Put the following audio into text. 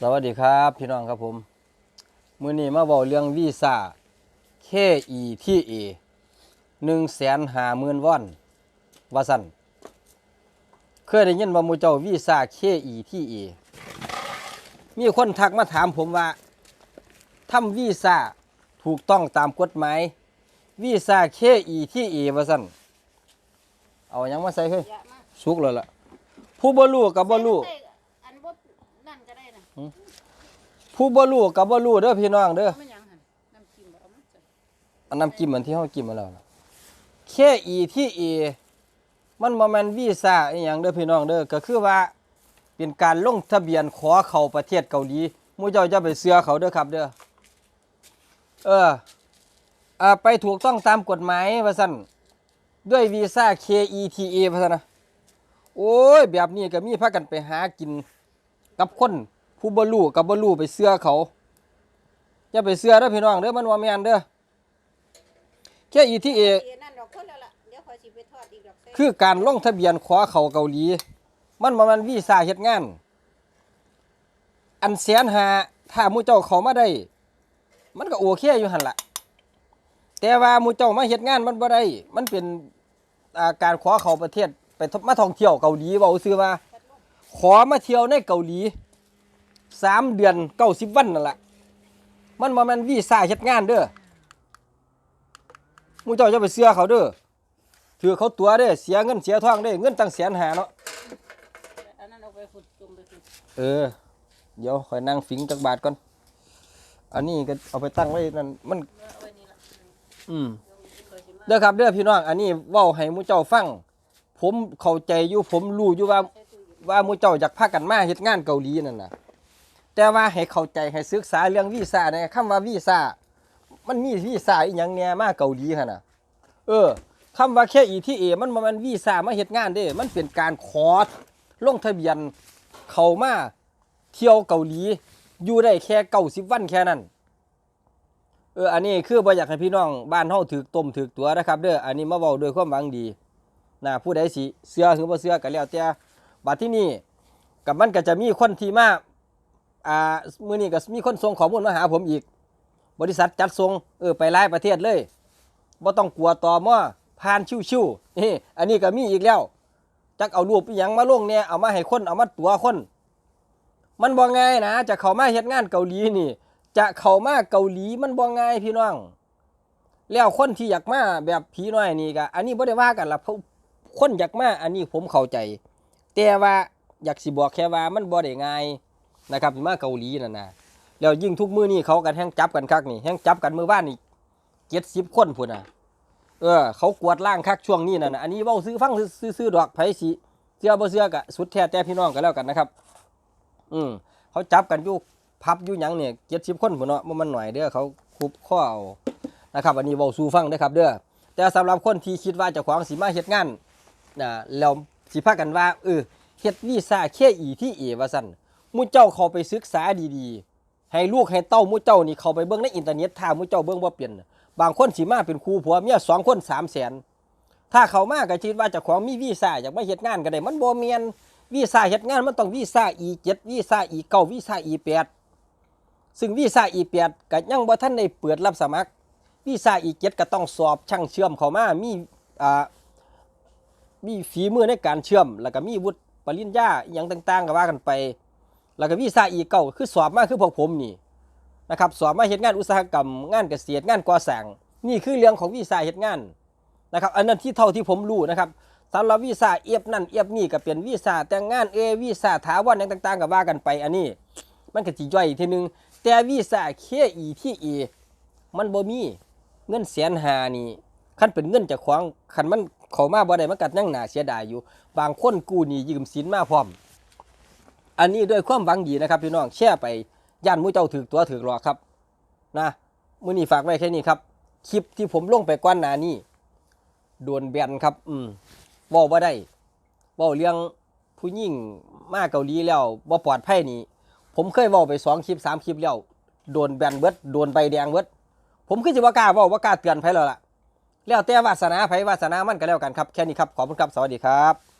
สวัสดีครับพี่น้องครับผม มื้อนี้มาบอกเรื่องวีซ่า KETA หนึ่งแสนห้าหมื่นวอนว่าสั่นเคยได้ยินว่าหมูเจ้าวีซ่า KETA มีคนทักมาถามผมว่าทำวีซ่าถูกต้องตามกฎหมายวีซ่า KETA ว่าสั่นเอาหยังมาใส่เฮ้ยเยอะมากสุกแล้วล่ะ ผู้บ่รู้กับบ่รู้ ใส่อันบ่นั่นก็ได้นะ ผู้บ่รู้กับบ่รู้เด้อพี่น้องเด้อมันหยังหั่นน้ำจิ้มบ่เอามาใส่อันน้ำจิ้มเหมือนที่เฮากินมาแล้วล่ะ KETA มันบ่แม่นวีซ่าอีหยังเด้อพี่น้องเด้อก็คือว่า เป็นการลงทะเบียนขอเข้าประเทศเกาหลีหมู่เจ้าจะไปเชื่อเขาเด้อครับเด้อเอออ่าไปถูกต้องตามกฎหมายว่าซั่นด้วยวีซ่า KETA ว่าซั่นนะโอ้ย แบบนี้ก็มีพากันไปหากินกับคน ผู้บ่รู้กับบ่รู้ไปเชื่อเขาอย่าไปเชื่อเด้อพี่น้องเด้อมันว่าแม่นเด้อ KETA เอ้นั่นดอกคนแล้วล่ะเดี๋ยวขอยสิไปทอดอีกดอกใส่คือการลงทะเบียนขอเขาเกาหลี มันบ่แมันวีซ่าเฮ็ดงาน อันแสนหาถ้าหมู่เจ้าเขามาได้ มันก็โอเคอยู่หั่นล่ะแต่ว่าหมู่เจ้ามาเฮ็ดงานมันบ่ได้ มันเป็นอ่าการขอเขาประเทศไปทมาท่องเที่ยวเกาหลีเว้าซื่อว่า ขอมาเที่ยวในเกาหลี สามเดือนเก้าสิบวันนั่นแหละมันบ่แมันวีซ่าเฮ็ดงานเด้อมูเจ้าจะไปเชื่อเขาเด้อถือเขาตัวเด้อเสียเงินเสียทองเด้อเงินตั้งแสนหาเนาะอันนั้นเอาไปขุดจุ่มไปขุดเออ เดี๋ยวคอยนั่งฟิงจักบาทก่อน อันนี้ก็เอาไปตั้งไว้นั่นมัน เอาไว้นี่ละอืม เด้อครับเด้อพี่น้องอันนี้เว้าให้หมูเจ้าฟัง ผมเข้าใจอยู่ผมรู้อยู่ว่า ว่าหมูเจ้าอยากพากันมาเฮ็ดงานเกาหลีนั่นน่ะ แต่ว่าให้เข้าใจให้ศึกษาเรื่องวีซ่าในคำว่าวีซ่ามันมีวีซ่าอีหยังแหน่มาเกาหลีหั่นน่ะเออคำว่าแค่ ETA มันม่นวีซ่ามาเฮ็ดงานเด้ มันเป็นการขอลงทะเบียนเข้ามาเที่ยวเกาหลี อยู่ได้แค่90วันแค่นั้น เอออันนี้คือบ่อยากให้พี่น้องบ้านเฮาถูกต้มถูกตัวนะครับ เด้ออันนี้มาเว้าด้วยความหวังดีนะผู้ใดสิเชื่อหรือบ่เชื่อก็แล้วแต่บัดที่นี่กับมันก็จะมีคนที่มา อ่ามื้อนี้ก็มีคนส่งข้อมูลมาหาผมอีก บริษัทจัดส่งเออไปหลายประเทศเลยบ่ต้องกลัวต่อมอผ่านชิวๆนี่อันนี้ก็มีอีกแล้วจักเอารูปอีหยังมาลงเนี่ยเอามาให้คนเอามาตัวคน มันบ่ง่ายนะจะเข้ามาเฮ็ดงานเกาหลีนี่ จะเข้ามาเกาหลีมันบ่ง่ายพี่น้อง แล้วคนที่อยากมาแบบผีน้อยนี่ก็อันนี้บ่ได้ว่ากันละเพราะคนอยากมาอันนี้ผมเข้าใจ แต่ว่าอยากสิบอกแค่ว่ามันบ่ได้ง่าย นะครับมาเกาหลีนั่นนะแล้วยิ่งทุกมื้อนี้เขากันแห่งจับกันคักนี่แห่งจับกันมือบ้านนี่70คนพุ่นน่ะ เออ เขากวดล่างคักช่วงนี้นั่นนะอันนี้เว้าซื้อฟังซื้อๆดอกไผสิเชื่อบ่เชื่อก็สุดแท้แต่พี่น้องก็แล้วกันนะครับ อืมเขาจับกันอยู่พับอยู่ยังเนี่ย70คนพุ่นเนาะบ่มันหน่อยเด้อเขาคุบข้อเอานะครับอันนี้เว้าสู่ฟังนะครับ เด้อแต่สำหรับคนที่คิดว่าจ้าของสิมาเฮ็ดงานนะแล้วสิพากันว่าเออเฮ็ดวีซ่าเคอีที่เอว่าซั่น มู่เจ้าเขาไปศึกษาดีๆ ให้ลูกให้เต้ามู่เจ้านี่เขาไปเบิ่งในอินเทอร์เน็ตถ้ามู่เจ้าเบิ่งบ่าเป็นน่ะบางคนสิมาเป็นครูผัวเมียสองคน3แสนถ้าเขามากก็คิดว่าจ้าของมีวีซ่าอยากมาเฮ็ดงานก็ได้มันบ่แม่นวีซ่าเฮ็ดงานมันต้องวีซ่า E7 วีซ่า E9 วีซ่า E8 ซึ่งวีซ่า E8 ก็ยังบ่ทันได้เปิดรับสมัครวีซ่าอีกเจ็ดก็ต้องสอบช่างเชื่อมเข้ามามีอ่ามีฝีมือในการเชื่อม แล้วก็มีวุฒิปริญญาอย่างต่างๆก็ว่ากันไป แล้วก็วีซ่าอีเก้าคือสอบมาคือพวกผมนี่นะครับสอบมาเฮ็ดงานอุตสาหกรรมงานเกษตรงานก่อสร้างนี่คือเรื่องของวีซ่าเฮ็ดงานนะครับอันนั้นที่เท่าที่ผมรู้นะครับสำหรับวีซ่าเอียบนั่นเอียบนี่ก็เป็นวีซ่าแต่งงานเอวีซ่าถาวรอย่างต่างๆก็ว่ากันไป อันนี้ มันก็สิย่อยอีกทีนึง แต่วีซ่าเคอีที่เอมันบ่มีเงินแสนหานี่คันเป็นเงินจากของคันมันเข้ามาบ่ได้มันกัดยั่งหนาเสียดายอยู่ บางคนกู้หนี้ยืมสินมาพร้อม อันนี้ด้วยความหวังดีนะครับพี่น้องแชร์ไปย่านหมู่เจ้าถือตัวถือหลอกครับนะมื้อนี้ฝากไว้แค่นี้ครับ คลิปที่ผมลงไปก่อนหน้านี้โดนแบนครับ อืมว้าบ่ได้ว้าเรื่องผู้หญิงมาเกาหลีแล้วบ่าปลอดภัยนี่ผมเคยว้าไปสองคลิปสามคลิปแล้วโดนแบนเบิดโดนใบแดงเบิดผมคือจะว่ากล้าว่าว่ากล้าเตือนไผแล้วล่ะแล้วแต่วาสนาไผวาสนามันก็แล้วกันครับแค่นี้ครับขอบคุณครับสวัสดีครับ